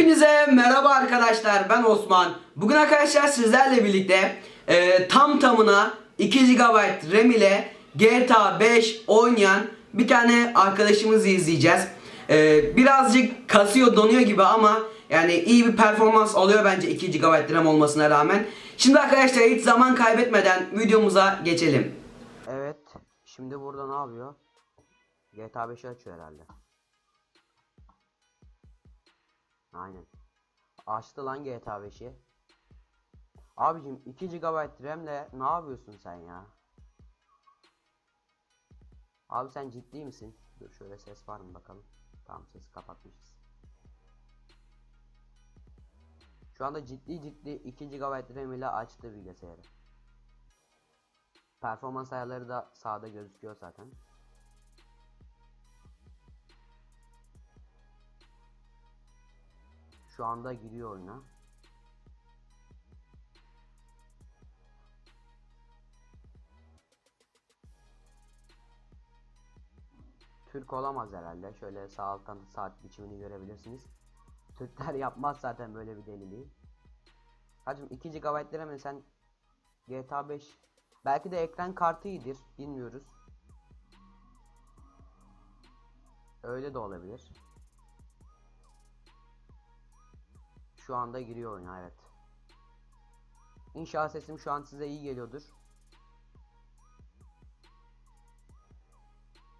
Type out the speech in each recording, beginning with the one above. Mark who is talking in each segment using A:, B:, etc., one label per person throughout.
A: Hepinize merhaba arkadaşlar ben Osman. Bugün arkadaşlar sizlerle birlikte e, tam tamına 2 GB RAM ile GTA 5 oynayan bir tane arkadaşımızı izleyeceğiz. E, birazcık kasıyor donuyor gibi ama yani iyi bir performans alıyor bence 2 GB RAM olmasına rağmen. Şimdi arkadaşlar hiç zaman kaybetmeden videomuza geçelim. Evet şimdi burada ne yapıyor? GTA 5'i açıyor herhalde. Aynen. Açtı lan GTA 5'i. Abicim 2 GB RAM'le ne yapıyorsun sen ya? Abi sen ciddi misin? Dur şöyle ses var mı bakalım. Tamam sesi kapatmışız. Şu anda ciddi ciddi 2 GB RAM ile açtı bilgisayarı. Performans ayarları da sağda gözüküyor zaten. Şu anda giriyor oyuna. Türk olamaz herhalde. Şöyle sağ alttan saat biçimini görebilirsiniz. Türkler yapmaz zaten böyle bir deliliği. Hacım 2 GB mi sen GTA 5 belki de ekran kartı iyidir bilmiyoruz. Öyle de olabilir. Şu anda giriyor oyuna evet. İnşallah sesim şu an size iyi geliyordur.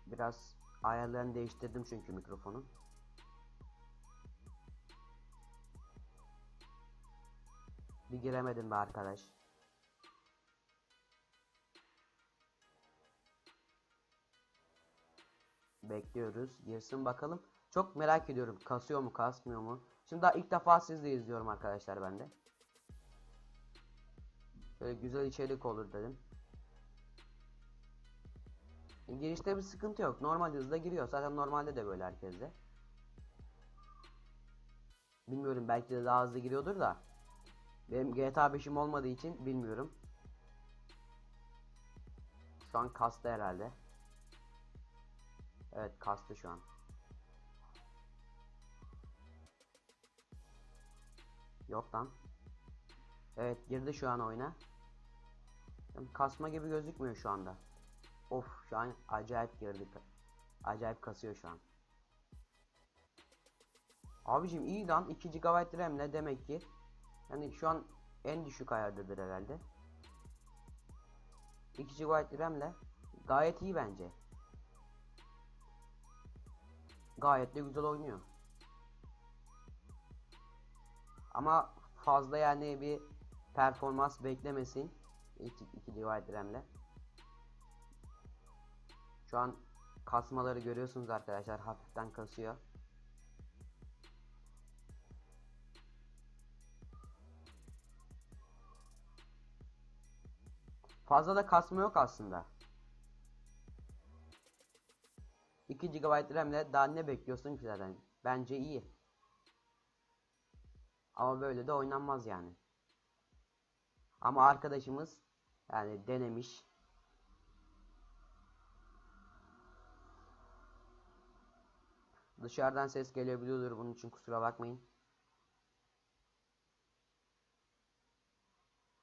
A: Biraz ayarlarını değiştirdim çünkü mikrofonun. Bir giremedim be arkadaş. Bekliyoruz. Girsin bakalım. Çok merak ediyorum. Kasıyor mu kasmıyor mu? Şimdi daha ilk defa sizle izliyorum arkadaşlar ben de. Böyle güzel içerik olur dedim. Girişte bir sıkıntı yok. Normal hızda giriyor. Zaten normalde de böyle herkeste. Bilmiyorum belki de daha hızlı giriyordur da. Benim GTA 5'im olmadığı için bilmiyorum. Şu an kastı herhalde. Evet kastı şu an. Yok lan. Evet girdi şu an oyuna. Kasma gibi gözükmüyor şu anda. Of şu an acayip girdi. Acayip kasıyor şu an. Abicim iyi lan 2 GB RAM ne demek ki? Yani şu an en düşük ayardadır herhalde. 2 GB RAM'le gayet iyi bence. Gayet de güzel oynuyor. Ama fazla yani bir performans beklemesin 2, 2 GB RAM'le. Şu an kasmaları görüyorsunuz arkadaşlar hafiften kasıyor. Fazla da kasma yok aslında. 2 GB RAM'le daha ne bekliyorsun ki zaten? Bence iyi. Ama böyle de oynanmaz yani. Ama arkadaşımız yani denemiş. Dışarıdan ses gelebiliyordur bunun için kusura bakmayın.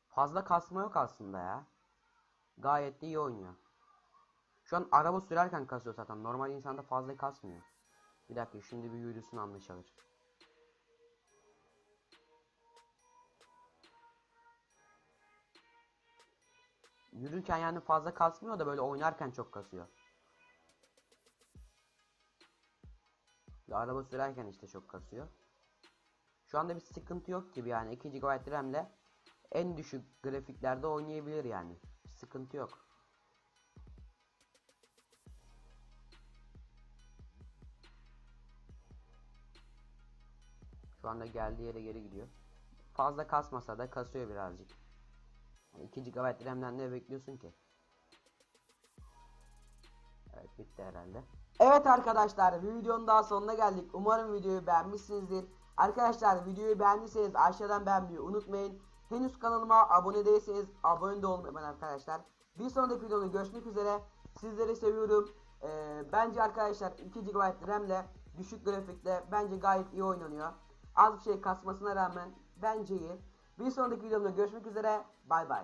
A: Fazla kasma yok aslında ya. Gayet de iyi oynuyor. Şu an araba sürerken kasıyor zaten. Normal insanda fazla kasmıyor. Bir dakika şimdi bir yürüsün anlaşılır. Yürürken yani fazla kasmıyor da böyle oynarken çok kasıyor. Ve araba sürerken işte çok kasıyor. Şu anda bir sıkıntı yok gibi yani 2 GB RAM'le en düşük grafiklerde oynayabilir yani. Bir sıkıntı yok. Şu anda geldiği yere geri gidiyor. Fazla kasmasa da kasıyor birazcık. Yani 2 GB RAM'den ne bekliyorsun ki? Evet bitti herhalde. Evet arkadaşlar videonun daha sonuna geldik. Umarım videoyu beğenmişsinizdir. Arkadaşlar videoyu beğendiyseniz aşağıdan beğenmeyi unutmayın. Henüz kanalıma abone değilseniz abone de olun hemen arkadaşlar. Bir sonraki videoda görüşmek üzere. Sizleri seviyorum. Ee, bence arkadaşlar 2 GB RAM ile düşük grafikle bence gayet iyi oynanıyor. Az bir şey kasmasına rağmen bence iyi. Bir sonraki videomda görüşmek üzere. Bay bay.